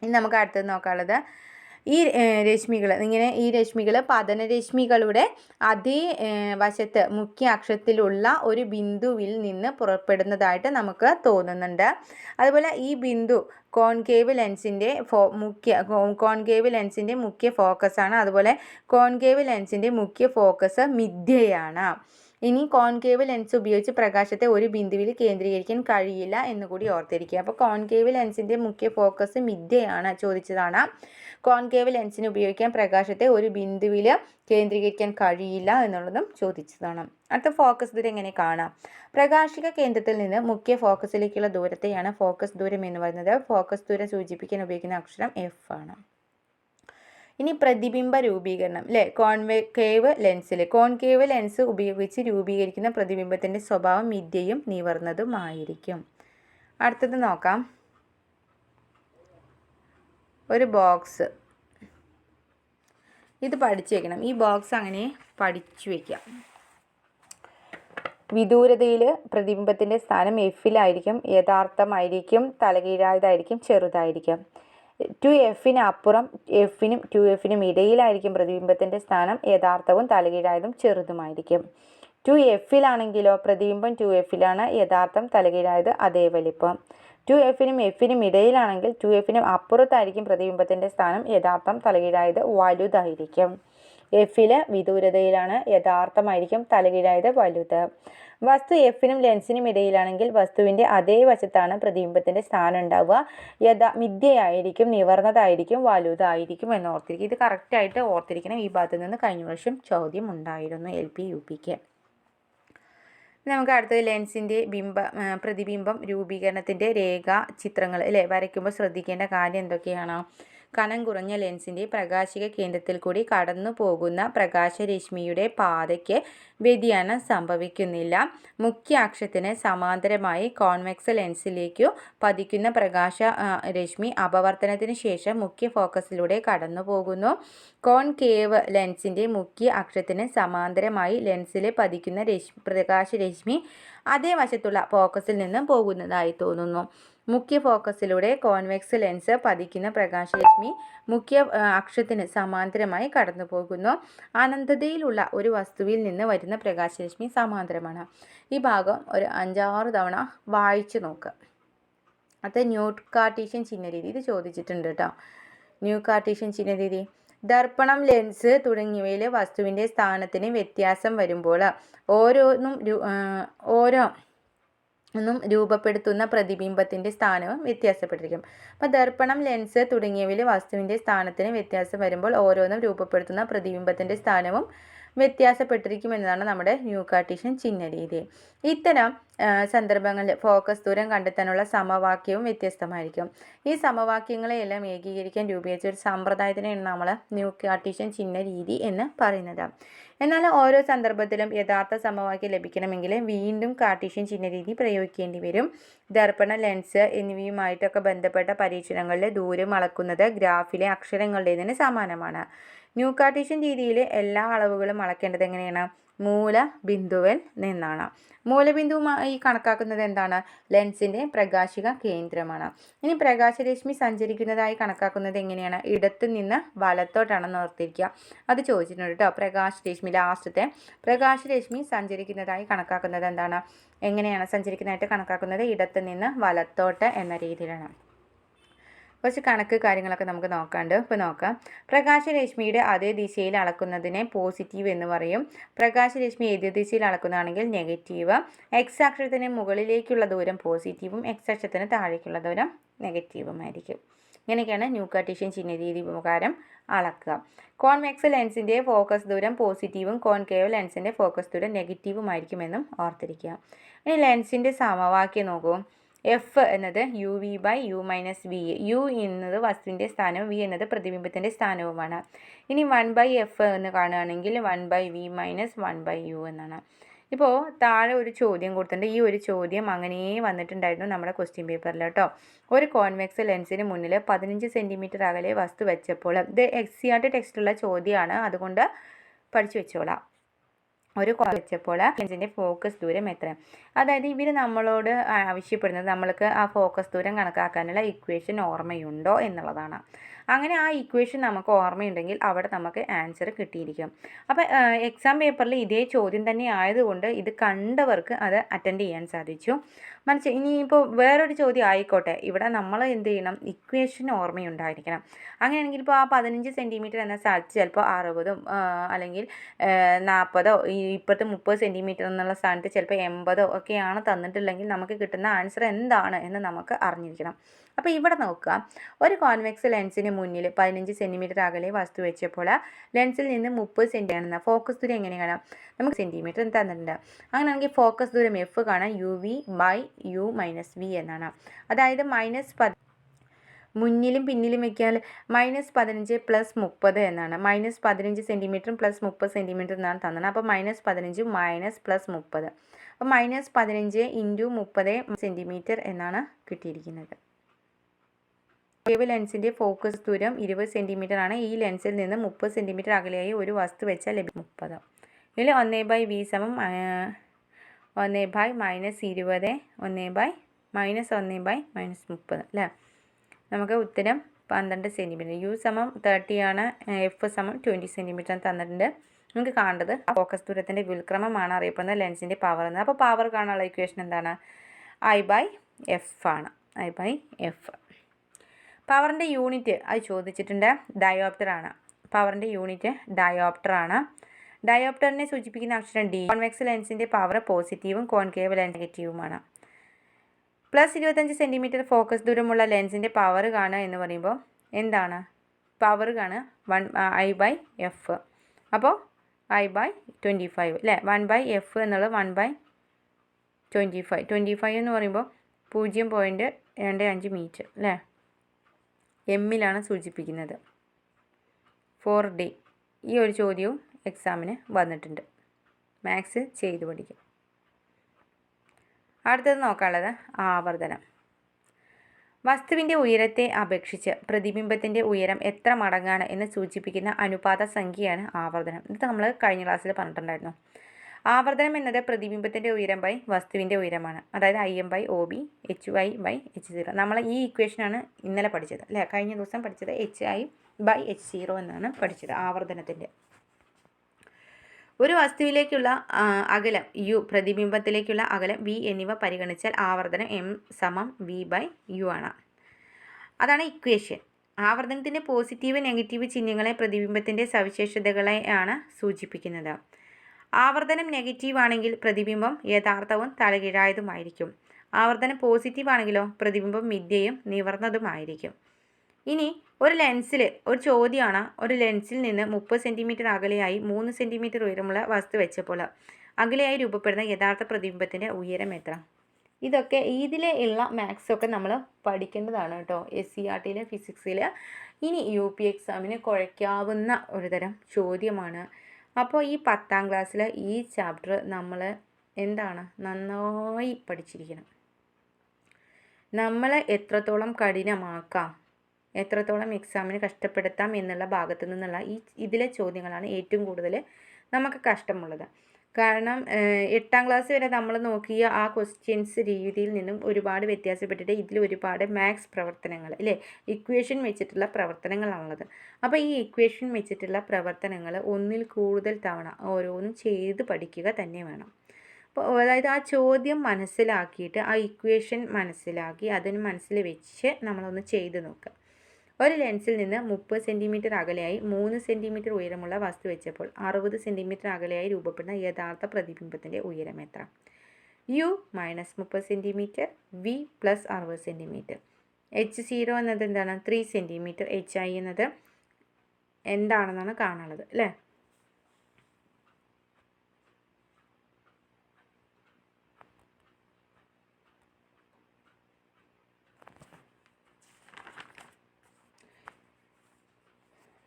[SPEAKER 1] ഇനി നമുക്ക് അടുത്തത് നോക്കാനുള്ളത്. ഈ രശ്മികൾ ഇങ്ങനെ ഈ രശ്മികൾ പതനരശ്മികളുടെ അതേ വശത്ത് മുഖ്യ അക്ഷത്തിലുള്ള ഒരു ബിന്ദുവിൽ നിന്ന് പുറപ്പെടുന്നതായിട്ട് നമുക്ക് തോന്നുന്നുണ്ട്. അതുപോലെ ഈ ബിന്ദു കോൺകേവ് ലെൻസിന്റെ ഫോ മുഖ്യ കോൺകേവ് ലെൻസിന്റെ മുഖ്യ ഫോക്കസാണ്. അതുപോലെ കോൺകേവ് ലെൻസിന്റെ മുഖ്യ ഫോക്കസ് മിഥ്യയാണ്. ഇനി കോൺകേവ് ലെൻസ് ഉപയോഗിച്ച് പ്രകാശത്തെ ഒരു ബിന്ദുവിൽ കേന്ദ്രീകരിക്കാൻ കഴിയില്ല എന്നുകൂടി ഓർത്തിരിക്കുക. അപ്പോൾ കോൺകേവ് ലെൻസിന്റെ മുഖ്യ ഫോക്കസ് മിഥ്യയാണ് ചോദിച്ചതാണ്. കോൺകേവ് ലെൻസിന് ഉപയോഗിക്കാൻ പ്രകാശത്തെ ഒരു ബിന്ദുവിൽ കേന്ദ്രീകരിക്കാൻ കഴിയില്ല എന്നുള്ളതും ചോദിച്ചതാണ്. അടുത്ത ഫോക്കസ് ദൂരം എങ്ങനെ കാണാം? പ്രകാശിക കേന്ദ്രത്തിൽ നിന്ന് മുഖ്യ ഫോക്കസിലേക്കുള്ള ദൂരത്തെയാണ് ഫോക്കസ് ദൂരം എന്ന് പറയുന്നത്. ഫോക്കസ് ദൂരം സൂചിപ്പിക്കാൻ ഉപയോഗിക്കുന്ന അക്ഷരം എഫ് ആണ്. ഇനി പ്രതിബിംബ രൂപീകരണം അല്ലേ കോൺവേക്കേവ് ലെൻസിൽ കോൺകേവ് ലെൻസ് ഉപയോഗിച്ച് രൂപീകരിക്കുന്ന പ്രതിബിംബത്തിന്റെ സ്വഭാവം മിഥ്യയും നിവർന്നതുമായിരിക്കും. അടുത്തത് നോക്കാം. ഒരു ബോക്സ്. ഇത് പഠിച്ചു വെക്കണം ഈ ബോക്സ് അങ്ങനെ പഠിച്ചു വയ്ക്കാം വിദൂരതയിൽ പ്രതിബിംബത്തിന്റെ സ്ഥാനം എഫിലായിരിക്കും യഥാർത്ഥമായിരിക്കും തലകീഴായതായിരിക്കും ചെറുതായിരിക്കും. ടു എഫിന് അപ്പുറം എഫിനും ടു എഫിനും ഇടയിലായിരിക്കും പ്രതിബിംബത്തിന്റെ സ്ഥാനം. യഥാർത്ഥവും തലകീഴായതും ചെറുതുമായിരിക്കും. ടു എഫിലാണെങ്കിലോ പ്രതിബിംബം ടു എഫിലാണ്. യഥാർത്ഥം തലകീഴായത് അതേ വലിപ്പം. ടു എഫിനും എഫിനും ഇടയിലാണെങ്കിൽ ടു എഫിനും അപ്പുറത്തായിരിക്കും പ്രതിബിംബത്തിന്റെ സ്ഥാനം. യഥാർത്ഥം തലകീഴായത് വലുതായിരിക്കും. എഫിലെ വിദൂരതയിലാണ്. യഥാർത്ഥമായിരിക്കും തലകീഴായത് വലുത്. വസ്തു എഫിനും ലെൻസിനും ഇടയിലാണെങ്കിൽ വസ്തുവിന്റെ അതേ വശത്താണ് പ്രതിബിംബത്തിന്റെ സ്ഥാനം ഉണ്ടാവുക. യഥാ മിഥ്യയായിരിക്കും നിവർന്നതായിരിക്കും വലുതായിരിക്കും എന്ന് ഓർത്തിരിക്കും ഇത് കറക്റ്റായിട്ട് ഓർത്തിരിക്കണം. ഈ ഭാഗത്ത് നിന്ന് കഴിഞ്ഞ വർഷം ചോദ്യം ഉണ്ടായിരുന്നു എൽ പി യു പിക്ക് നമുക്ക് അടുത്തത് ലെൻസിന്റെ ബിംബ പ്രതിബിംബം രൂപീകരണത്തിന്റെ രേഖ ചിത്രങ്ങൾ അല്ലേ? വരയ്ക്കുമ്പോൾ ശ്രദ്ധിക്കേണ്ട കാര്യം എന്തൊക്കെയാണ്? കനം കുറഞ്ഞ ലെൻസിന്റെ പ്രകാശിക കേന്ദ്രത്തിൽ കൂടി കടന്നു പോകുന്ന പ്രകാശരശ്മിയുടെ പാതയ്ക്ക് വ്യതിയാനം സംഭവിക്കുന്നില്ല. മുഖ്യ അക്ഷത്തിന് സമാന്തരമായി കോൺവെക്സ് ലെൻസിലേക്കു പതിക്കുന്ന പ്രകാശ രശ്മി അപവർത്തനത്തിന് ശേഷം മുഖ്യ ഫോക്കസിലൂടെ കടന്നു പോകുന്നു. കോൺകേവ് ലെൻസിന്റെ മുഖ്യ അക്ഷത്തിന് സമാന്തരമായി ലെൻസിൽ പതിക്കുന്ന രശ്മി പ്രകാശരശ്മി അതേ വശത്തുള്ള ഫോക്കസിൽ നിന്നും പോകുന്നതായി തോന്നുന്നു. മുഖ്യ ഫോക്കസിലൂടെ കോൺവെക്സ് ലെൻസ് പതിക്കുന്ന പ്രകാശരശ്മി മുഖ്യ അക്ഷത്തിന് സമാന്തരമായി കടന്നു പോകുന്നു അനന്തതയിലുള്ള ഒരു വസ്തുവിൽ നിന്ന് വരുന്ന പ്രകാശരശ്മി സമാന്തരമാണ്. ഈ ഭാഗം ഒരു അഞ്ചാറ് തവണ വായിച്ചു നോക്കുക അത് ന്യൂ കാർട്ടീഷ്യൻ ചിഹ്നരീതി ഇത് ചോദിച്ചിട്ടുണ്ട് കേട്ടോ. ന്യൂ കാർട്ടീഷ്യൻ ചിഹ്നരീതി ദർപ്പണം ലെൻസ് തുടങ്ങിയവയിൽ വസ്തുവിന്റെ സ്ഥാനത്തിന് വ്യത്യാസം വരുമ്പോൾ ഓരോന്നും ഓരോ ഒന്നും രൂപപ്പെടുത്തുന്ന പ്രതിബിംബത്തിന്റെ സ്ഥാനവും വ്യത്യാസപ്പെട്ടിരിക്കും. അപ്പം ദർപ്പണം ലെൻസ് തുടങ്ങിയവയിൽ വസ്തുവിന്റെ സ്ഥാനത്തിന് വ്യത്യാസം വരുമ്പോൾ ഓരോന്നും രൂപപ്പെടുത്തുന്ന പ്രതിബിംബത്തിന്റെ സ്ഥാനവും വ്യത്യാസപ്പെട്ടിരിക്കും എന്നതാണ് നമ്മുടെ ന്യൂ കാർട്ടീഷ്യൻ ചിഹ്ന രീതി ഇത്തരം സന്ദർഭങ്ങളിൽ ഫോക്കസ് ദൂരം കണ്ടെത്താനുള്ള സമവാക്യവും വ്യത്യസ്തമായിരിക്കും. ഈ സമവാക്യങ്ങളെയെല്ലാം ഏകീകരിക്കാൻ രൂപീകരിച്ച ഒരു സമ്പ്രദായത്തിനെയാണ് നമ്മൾ ന്യൂ കാർട്ടീഷ്യൻ ചിഹ്ന രീതി എന്ന് പറയുന്നത്. എന്നാൽ ഓരോ സന്ദർഭത്തിലും യഥാർത്ഥ സമവാക്യം ലഭിക്കണമെങ്കിൽ വീണ്ടും കാർട്ടീഷ്യൻ ചിഹ്ന രീതി പ്രയോഗിക്കേണ്ടി വരും. ദർപ്പണ ലെൻസ് എന്നിവയുമായിട്ടൊക്കെ ബന്ധപ്പെട്ട പരീക്ഷണങ്ങളിൽ ദൂരം അളക്കുന്നത് ഗ്രാഫിലെ അക്ഷരങ്ങളുടേതിന് സമാനമാണ്. ന്യൂ കാർട്ടീഷ്യൻ രീതിയിൽ എല്ലാ അളവുകളും അളക്കേണ്ടത് എങ്ങനെയാണ്? മൂല ബിന്ദുവിൽ നിന്നാണ്. മൂലബിന്ദുവുമായി കണക്കാക്കുന്നത് എന്താണ്? ലെൻസിന്റെ പ്രകാശിക കേന്ദ്രമാണ്. ഇനി പ്രകാശരശ്മി സഞ്ചരിക്കുന്നതായി കണക്കാക്കുന്നത് എങ്ങനെയാണ്? ഇടത്തു നിന്ന് വലത്തോട്ടാണെന്ന് ഓർത്തിരിക്കുക. അത് ചോദിച്ചിട്ടുണ്ട് കേട്ടോ പ്രകാശരശ്മി ലാസ്റ്റത്തെ പ്രകാശരശ്മി സഞ്ചരിക്കുന്നതായി കണക്കാക്കുന്നത് എന്താണ്? എങ്ങനെയാണ് സഞ്ചരിക്കുന്നതായിട്ട് കണക്കാക്കുന്നത്? ഇടത്തു നിന്ന് വലത്തോട്ട് എന്ന രീതിയിലാണ്. കുറച്ച് കണക്ക് കാര്യങ്ങളൊക്കെ നമുക്ക് നോക്കാണ്ട്. ഇപ്പോൾ നോക്കാം. പ്രകാശരശ്മിയുടെ അതേ ദിശയിൽ അളക്കുന്നതിനെ പോസിറ്റീവ് എന്ന് പറയും. പ്രകാശരശ്മി എതിർ ദിശയിൽ അളക്കുന്നതാണെങ്കിൽ നെഗറ്റീവ് എക്സ് അക്ഷരത്തിന് മുകളിലേക്കുള്ള ദൂരം പോസിറ്റീവും എക്സ് അക്ഷരത്തിന് താഴേക്കുള്ള ദൂരം നെഗറ്റീവുമായിരിക്കും ഇങ്ങനെയൊക്കെയാണ് ന്യൂ കാർട്ടീഷ്യൻ ചിഹ്ന രീതി പ്രകാരം അളക്കുക. കോൺവെക്സ് ലെൻസിന്റെ ഫോക്കസ് ദൂരം പോസിറ്റീവും കോൺകേവ് ലെൻസിന്റെ ഫോക്കസ് ദൂരം നെഗറ്റീവുമായിരിക്കുമെന്നും ഓർത്തിരിക്കുക. ഇനി ലെൻസിന്റെ സമവാക്യം നോക്കൂ. എഫ് എന്നത് U V by U minus V U എന്നത് വസ്തുവിന്റെ സ്ഥാനവും വി എന്നത് പ്രതിബിംബത്തിന്റെ സ്ഥാനവുമാണ്. ഇനി വൺ ബൈ എഫ് എന്ന് കാണുകയാണെങ്കിൽ one by V minus one by U എന്നാണ്. ഇപ്പോൾ താഴെ ഒരു ചോദ്യം കൊടുത്തിട്ടുണ്ട്. ഈ ഒരു ചോദ്യം അങ്ങനെ വന്നിട്ടുണ്ടായിരുന്നു നമ്മുടെ ക്വസ്റ്റ്യൻ പേപ്പറിൽ കേട്ടോ. ഒരു കോൺവെക്സ് ലെൻസിന് മുന്നിൽ പതിനഞ്ച് സെന്റിമീറ്റർ അകലെ വസ്തു വെച്ചപ്പോൾ ഇത് എക്സിയാട്ട് ടെക്സ്റ്റുള്ള ചോദ്യമാണ്. അതുകൊണ്ട് പഠിച്ചു വെച്ചോളാം. ഒരു കോൾ വെച്ചപ്പോൾ ലെൻസിന്റെ ഫോക്കസ് ദൂരം എത്ര അതായത് ഇവർ നമ്മളോട് ആവശ്യപ്പെടുന്നത് നമ്മൾക്ക് ആ ഫോക്കസ് ദൂരം കണക്കാക്കാനുള്ള ഇക്വേഷൻ ഓർമ്മയുണ്ടോ എന്നുള്ളതാണ്. അങ്ങനെ ആ ഇക്വേഷൻ നമുക്ക് ഓർമ്മയുണ്ടെങ്കിൽ അവിടെ നമുക്ക് ആൻസർ കിട്ടിയിരിക്കും. അപ്പോൾ എക്സാം പേപ്പറിൽ ഇതേ ചോദ്യം തന്നെ ആയതുകൊണ്ട് ഇത് കണ്ടവർക്ക് അത് അറ്റൻഡ് ചെയ്യാൻ സാധിച്ചു. മനസ്സിൽ ഇനിയിപ്പോൾ വേറൊരു ചോദ്യം ആയിക്കോട്ടെ. ഇവിടെ നമ്മൾ എന്ത് ചെയ്യണം? ഇക്വേഷൻ ഓർമ്മയുണ്ടായിരിക്കണം. അങ്ങനെയാണെങ്കിൽ ഇപ്പോൾ ആ പതിനഞ്ച് സെന്റിമീറ്റർ എന്ന സ്ഥലത്ത് ചിലപ്പോൾ അറുപതും അല്ലെങ്കിൽ നാൽപ്പതോ ഇപ്പോഴത്തെ മുപ്പത് സെന്റിമീറ്റർ എന്നുള്ള സ്ഥാനത്ത് ചിലപ്പോൾ എൺപതോ ഒക്കെയാണ് തന്നിട്ടില്ലെങ്കിൽ നമുക്ക് കിട്ടുന്ന ആൻസർ എന്താണ് എന്ന് നമുക്ക് അറിഞ്ഞിരിക്കണം. അപ്പോൾ ഇവിടെ നോക്കുക. ഒരു കോൺവെക്സ് ലെൻസിന് മുന്നിൽ പതിനഞ്ച് സെന്റിമീറ്റർ അകലെ വസ്തു വെച്ചപ്പോൾ ലെൻസിൽ നിന്ന് മുപ്പത് സെന്റി കാണുന്ന ഫോക്കസ് ദൂരം എങ്ങനെ കാണാം? നമുക്ക് സെന്റിമീറ്റർ തന്നിട്ടുണ്ട്. അങ്ങനെയാണെങ്കിൽ ഫോക്കസ് ദൂരം എഫ് കാണാം. U V by U minus V എന്നാണ്. അതായത് മൈനസ് പത് മുന്നിലും പിന്നിലും വെക്കിയാൽ മൈനസ് പതിനഞ്ച് പ്ലസ് മുപ്പത് എന്നാണ്. മൈനസ് പതിനഞ്ച് സെന്റിമീറ്ററും പ്ലസ് മുപ്പത് സെന്റിമീറ്റർ എന്നാണ് തന്നത്. അപ്പോൾ മൈനസ് പതിനഞ്ച് മൈനസ് പ്ലസ് മുപ്പത്. അപ്പോൾ മൈനസ് പതിനഞ്ച് ഇന്റു മുപ്പത് സെന്റിമീറ്റർ എന്നാണ് കിട്ടിയിരിക്കുന്നത്. വേവ് ലെൻസിന്റെ ഫോക്കസ് ദൂരം ഇരുപത് ആണ് ഈ ലെൻസിൽ നിന്ന് മുപ്പത് സെന്റിമീറ്റർ അകലെയായി ഒരു വസ്തു വെച്ചാൽ ലഭിക്കും മുപ്പത്. ഇതിൽ ഒന്ന് ബൈ വി സമം ഒന്ന് ബൈ മൈനസ് ഇരുപത് ഒന്ന് ബൈ മൈനസ് ഒന്ന് ബൈ മൈനസ് മുപ്പത് അല്ലേ? നമുക്ക് ഉത്തരം പന്ത്രണ്ട് സെന്റിമീറ്റർ. യു സമം തേർട്ടി ആണ്. എഫ് സമം ട്വന്റി സെന്റിമീറ്റർ തന്നിട്ടുണ്ട്. നമുക്ക് കാണേണ്ടത് ഫോക്കസ് ദൂരത്തിന്റെ വിൽക്രമമാണ് അറിയപ്പെടുന്നത് ലെൻസിന്റെ പവർ എന്ന്. അപ്പോൾ പവർ കാണാനുള്ള ഇക്വേഷൻ എന്താണ്? ഐ ബൈ എഫ് ആണ്. ഐ ബൈ എഫ് പവറിന്റെ യൂണിറ്റ് അത് ചോദിച്ചിട്ടുണ്ട് ഡയോപ്റ്ററാണ്. പവറിന്റെ യൂണിറ്റ് ഡയോപ്റ്ററാണ്. ഡയോപ്റ്ററിനെ സൂചിപ്പിക്കുന്ന അക്ഷരം ഡി കോൺവെക്സ് ലെൻസിന്റെ പവർ പോസിറ്റീവും കോൺകേവ് ലെൻസ് നെഗറ്റീവുമാണ്. പ്ലസ് ഇരുപത്തഞ്ച് സെന്റിമീറ്റർ ഫോക്കസ് ദൂരമുള്ള ലെൻസിന്റെ പവർ കാണുക എന്ന് പറയുമ്പോൾ എന്താണ്? പവർ കാണുക. വൺ ഐ ബൈ എഫ് അപ്പോൾ ഐ ബൈ ട്വന്റി ഫൈവ് അല്ലേ? വൺ ബൈ എഫ് എന്നുള്ളത് one by twenty five twenty five എന്ന് പറയുമ്പോൾ പൂജ്യം പോയിന്റ് രണ്ട് അഞ്ച് മീറ്റർ അല്ലേ? എമ്മിലാണ് സൂചിപ്പിക്കുന്നത്. ഫോർ ഡി ഈ ഒരു ചോദ്യവും എക്സാമിന് വന്നിട്ടുണ്ട്. മാത്സ് ചെയ്തു പഠിക്കും. അടുത്തത് നോക്കാനുള്ളത് ആവർത്തനം. വസ്തുവിന്റെ ഉയരത്തെ അപേക്ഷിച്ച് പ്രതിബിംബത്തിന്റെ ഉയരം എത്ര മടങ്ങാണ് എന്ന് സൂചിപ്പിക്കുന്ന അനുപാത സംഖ്യയാണ് ആവർത്തനം. ഇത് നമ്മൾ കഴിഞ്ഞ ക്ലാസ്സിൽ പറഞ്ഞിട്ടുണ്ടായിരുന്നു. ആവർത്തനം എന്നത് പ്രതിബിംബത്തിന്റെ ഉയരം ബൈ വസ്തുവിന്റെ ഉയരമാണ്. അതായത് I M by O B H I by H zero നമ്മൾ ഈ ഇക്വേഷനാണ് ഇന്നലെ പഠിച്ചത് അല്ലേ? കഴിഞ്ഞ ദിവസം പഠിച്ചത് H I by H zero എന്നാണ് പഠിച്ചത് ആവർത്തനത്തിന്റെ ഒരു വസ്തുവിലേക്കുള്ള അകലം യു പ്രതിബിംബത്തിലേക്കുള്ള അകലം വി എന്നിവ പരിഗണിച്ചാൽ ആവർത്തനം എം സമം വി ബൈ യു ആണ്. അതാണ് ഇക്വേഷൻ ആവർത്തനത്തിന്റെ പോസിറ്റീവ് നെഗറ്റീവ് ചിഹ്നങ്ങളെ പ്രതിബിംബത്തിന്റെ സവിശേഷതകളെയാണ് സൂചിപ്പിക്കുന്നത്. ആവർത്തനം നെഗറ്റീവ് ആണെങ്കിൽ പ്രതിബിംബം യഥാർത്ഥവും തലകീഴായതുമായിരിക്കും. ആവർത്തനം പോസിറ്റീവ് ആണെങ്കിലോ പ്രതിബിംബം മിഥ്യയും നിവർന്നതുമായിരിക്കും. ഇനി ഒരു ലെൻസിൽ ഒരു ചോദ്യമാണ് ഒരു ലെൻസിൽ നിന്ന് മുപ്പത് സെന്റിമീറ്റർ അകലെയായി മൂന്ന് സെന്റിമീറ്റർ ഉയരമുള്ള വസ്തു വെച്ചപ്പോൾ അകലെയായി രൂപപ്പെടുന്ന യഥാർത്ഥ പ്രതിബിംബത്തിന്റെ ഉയരം എത്ര? ഇതൊക്കെ ഇതിലെ ഉള്ള മാത്സൊക്കെ നമ്മൾ പഠിക്കേണ്ടതാണ് കേട്ടോ. എസ് സി ആർ ടിയിലെ ഫിസിക്സിൽ ഇനി യു പി എക്സാമിന് കുഴയ്ക്കാവുന്ന ഒരുതരം ചോദ്യമാണ്. അപ്പോൾ ഈ പത്താം ക്ലാസ്സിലെ ഈ ചാപ്റ്റർ നമ്മൾ എന്താണ്? നന്നായി പഠിച്ചിരിക്കണം. നമ്മളെ എത്രത്തോളം കഠിനമാക്കാം എത്രത്തോളം എക്സാമിന് കഷ്ടപ്പെടുത്താം എന്നുള്ള ഭാഗത്തു നിന്നുള്ള ഈ ഇതിലെ ചോദ്യങ്ങളാണ് ഏറ്റവും കൂടുതൽ നമുക്ക് കഷ്ടമുള്ളത്. കാരണം എട്ടാം ക്ലാസ് വരെ നമ്മൾ നോക്കിയ ആ ക്വസ്റ്റ്യൻസ് രീതിയിൽ നിന്നും ഒരുപാട് വ്യത്യാസപ്പെട്ടിട്ട് ഇതിൽ ഒരുപാട് മാത്സ് പ്രവർത്തനങ്ങൾ അല്ലേ ഇക്വേഷൻ വെച്ചിട്ടുള്ള പ്രവർത്തനങ്ങളാണുള്ളത്. അപ്പോൾ ഈ ഇക്വേഷൻ വെച്ചിട്ടുള്ള പ്രവർത്തനങ്ങൾ ഒന്നിൽ കൂടുതൽ തവണ ഓരോന്നും ചെയ്ത് പഠിക്കുക തന്നെ വേണം. അപ്പോൾ അതായത് ആ ചോദ്യം മനസ്സിലാക്കിയിട്ട് ആ ഇക്വേഷൻ മനസ്സിലാക്കി അതിന് മനസ്സിൽ വെച്ച് നമ്മളൊന്ന് ചെയ്ത് നോക്കുക. ഒരു ലെൻസിൽ നിന്ന് മുപ്പത് സെന്റിമീറ്റർ അകലെയായി മൂന്ന് സെന്റിമീറ്റർ ഉയരമുള്ള വസ്തു വെച്ചപ്പോൾ അറുപത് സെന്റിമീറ്റർ അകലെയായി രൂപപ്പെടുന്ന യഥാർത്ഥ പ്രതിബിംബത്തിന്റെ ഉയരം എത്ര? യു മൈനസ് മുപ്പത് സെന്റിമീറ്റർ വി പ്ലസ് അറുപത് സെന്റിമീറ്റർ എച്ച് സീറോ എന്നത് എന്താണ്? ത്രീ സെന്റിമീറ്റർ എച്ച് ഐ എന്നത് എന്താണെന്നാണ് കാണുന്നത് അല്ലേ?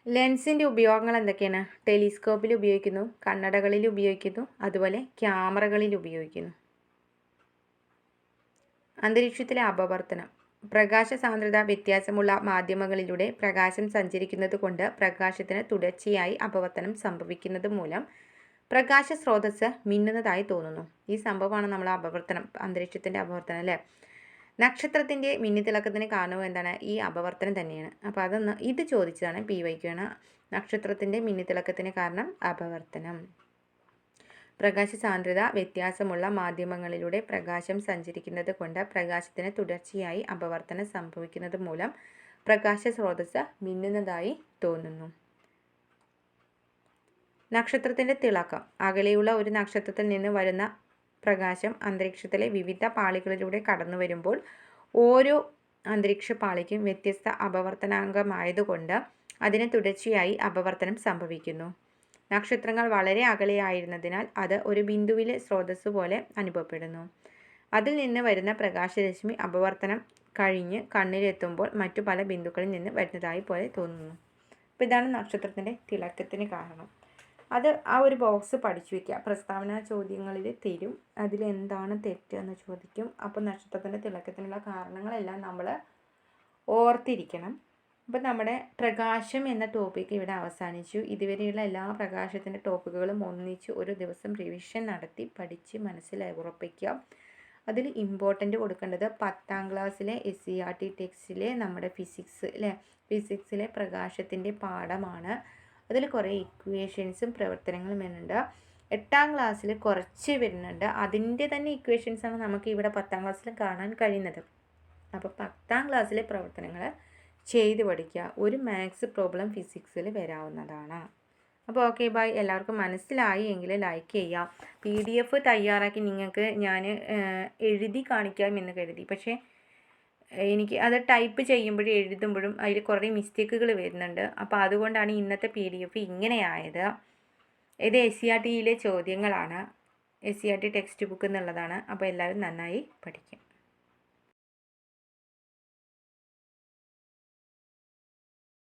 [SPEAKER 1] ലെൻസിന്റെ ഉപയോഗങ്ങൾ എന്തൊക്കെയാണ്? ടെലിസ്കോപ്പിൽ ഉപയോഗിക്കുന്നു കണ്ണടകളിൽ ഉപയോഗിക്കുന്നു അതുപോലെ ക്യാമറകളിൽ ഉപയോഗിക്കുന്നു. അന്തരീക്ഷത്തിലെ അപവർത്തനം. പ്രകാശ സാന്ദ്രത വ്യത്യാസമുള്ള മാധ്യമങ്ങളിലൂടെ പ്രകാശം സഞ്ചരിക്കുന്നത് കൊണ്ട് പ്രകാശത്തിന് തുടർച്ചയായി അപവർത്തനം സംഭവിക്കുന്നത് മൂലം പ്രകാശ സ്രോതസ് മിന്നുന്നതായി തോന്നുന്നു. ഈ സംഭവമാണ് നമ്മൾ അപവർത്തനം അന്തരീക്ഷത്തിന്റെ അപവർത്തനം അല്ലേ? നക്ഷത്രത്തിന്റെ മിന്നിത്തിളക്കത്തിന് കാരണവും എന്താണ്? ഈ അപവർത്തനം തന്നെയാണ്. അപ്പോൾ അതൊന്ന് ഇത് ചോദിച്ചതാണ് പി വൈക്കാണ് നക്ഷത്രത്തിന്റെ മിന്നിത്തിളക്കത്തിന് കാരണം അപവർത്തനം. പ്രകാശ സാന്ദ്രത വ്യത്യാസമുള്ള മാധ്യമങ്ങളിലൂടെ പ്രകാശം സഞ്ചരിക്കുന്നത് കൊണ്ട് പ്രകാശത്തിന് തുടർച്ചയായി അപവർത്തനം സംഭവിക്കുന്നത് മൂലം പ്രകാശ സ്രോതസ് മിന്നുന്നതായി തോന്നുന്നു. നക്ഷത്രത്തിന്റെ തിളക്കം. അകലെയുള്ള ഒരു നക്ഷത്രത്തിൽ നിന്ന് വരുന്ന പ്രകാശം അന്തരീക്ഷത്തിലെ വിവിധ പാളികളിലൂടെ കടന്നു വരുമ്പോൾ ഓരോ അന്തരീക്ഷ പാളിക്കും വ്യത്യസ്ത അപവർത്തനാംഗമായതുകൊണ്ട് അതിന് തുടർച്ചയായി അപവർത്തനം സംഭവിക്കുന്നു. നക്ഷത്രങ്ങൾ വളരെ അകലെയായിരുന്നതിനാൽ അത് ഒരു ബിന്ദുവിലെ സ്രോതസ് പോലെ അനുഭവപ്പെടുന്നു. അതിൽ നിന്ന് വരുന്ന പ്രകാശരശ്മി അപവർത്തനം കഴിഞ്ഞ് കണ്ണിലെത്തുമ്പോൾ മറ്റു പല ബിന്ദുക്കളിൽ നിന്ന് വരുന്നതായി പോലെ തോന്നുന്നു. അപ്പോൾ ഇതാണ് നക്ഷത്രത്തിന്റെ തിളക്കത്തിന് കാരണം. അത് ആ ഒരു ബോക്സ് പഠിച്ചു വയ്ക്കുക പ്രസ്താവന ചോദ്യങ്ങളിൽ തരും. അതിലെന്താണ് തെറ്റ് എന്ന് ചോദിക്കും. അപ്പോൾ നക്ഷത്രത്തിന്റെ തിളക്കത്തിനുള്ള കാരണങ്ങളെല്ലാം നമ്മൾ ഓർത്തിരിക്കണം. അപ്പോൾ നമ്മുടെ പ്രകാശം എന്ന ടോപ്പിക്ക് ഇവിടെ അവസാനിച്ചു. ഇതുവരെയുള്ള എല്ലാ പ്രകാശത്തിന്റെ ടോപ്പിക്കുകളും ഒന്നിച്ച് ഒരു ദിവസം റിവിഷൻ നടത്തി പഠിച്ച് മനസ്സിലായി ഉറപ്പിക്കുക. അതിൽ ഇമ്പോർട്ടന്റ് കൊടുക്കേണ്ടത് പത്താം ക്ലാസ്സിലെ എസ് സി ആർ ടി ടെക്സ്റ്റിലെ നമ്മുടെ ഫിസിക്സ് അല്ലേ ഫിസിക്സിലെ പ്രകാശത്തിന്റെ പാഠമാണ്. അതിൽ കുറേ ഇക്വേഷൻസും പ്രവർത്തനങ്ങളും വരുന്നുണ്ട്. എട്ടാം ക്ലാസ്സിൽ കുറച്ച് വരുന്നുണ്ട്. അതിന്റെ തന്നെ ഇക്വേഷൻസാണ് നമുക്ക് ഇവിടെ പത്താം ക്ലാസ്സിൽ കാണാൻ കഴിയുന്നത്. അപ്പോൾ പത്താം ക്ലാസ്സിലെ പ്രവർത്തനങ്ങൾ ചെയ്ത് പഠിക്കുക. ഒരു മാത്സ് പ്രോബ്ലം ഫിസിക്സിൽ വരാവുന്നതാണ്. അപ്പോൾ ഓക്കെ ബൈ എല്ലാവർക്കും മനസ്സിലായി എങ്കിൽ ലൈക്ക് ചെയ്യാം പി ഡി എഫ് തയ്യാറാക്കി നിങ്ങൾക്ക് ഞാൻ എഴുതി കാണിക്കാം എന്ന് കരുതി. പക്ഷേ എനിക്ക് അത് ടൈപ്പ് ചെയ്യുമ്പോഴും എഴുതുമ്പോഴും അതിൽ കുറേ മിസ്റ്റേക്കുകൾ വരുന്നുണ്ട്. അപ്പോൾ അതുകൊണ്ടാണ് ഇന്നത്തെ പി ഡി എഫ് ഇങ്ങനെയായത്. ഇത് എസ് സി ആർ ടിയിലെ ചോദ്യങ്ങളാണ്. S C R T textbook എന്നുള്ളതാണ്. അപ്പോൾ എല്ലാവരും നന്നായി പഠിക്കും.